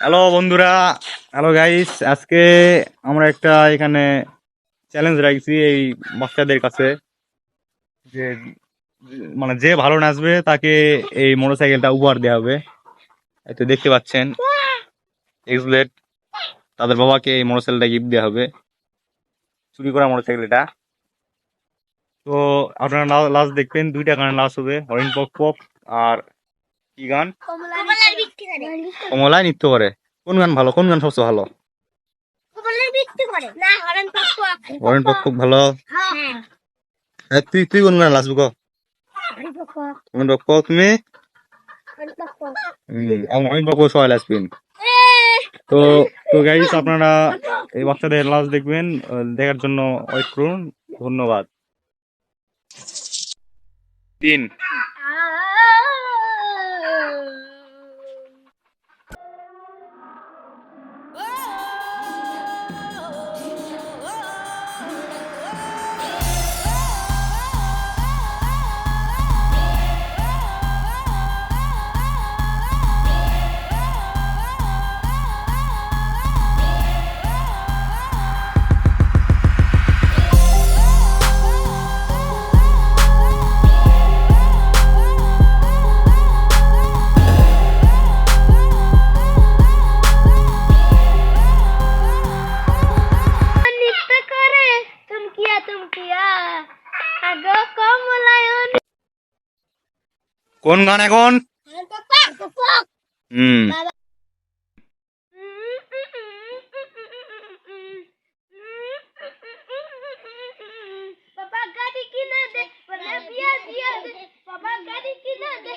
Hello বন্ধুরা। Hello guys আজকে আমরা একটা এখানে চ্যালেঞ্জ রাখছি এই বাচ্চাদের কাছে। যে মানে যে ভালো নাচবে, তাকে এই মোটরসাইকেলটা উপহার দেওয়া হবে। তো দেখতে পাচ্ছেন। এক্সব্লেড তাদের বাবাকে এই মোটরসাইকেলটা গিফট দেওয়া হবে। চুরি করা মোটরসাইকেল এটা তো আপনারা লাস্ট দেখবেন, দুইটা গান লাস্ট হবে। হরিণ পক পক আর কি গান? কমলার বিক্রি করে কমলায় নৃত্য করে। কোন গান ভালো কোন গান সবচেয়ে ভালো? হরেন পক্ষ হরিণ পক পক ভালো। হ্যাঁ। তুই তুই কোন গান লাস্ট গো হরেন পক্ষ হরিণ পক পক তুমি পক্ষ আমি হরিণ পক পক সবাই লাস্ট তো তো গাইস আপনারা এই বাচ্চাদের লাস্ট দেখবেন দেখার জন্য ওয়েট করুন। ধন্যবাদ। তিন কোন গান এখন? হুম। পাপা গাড়ি কিনা দে পাপা গাড়ি কিনা দে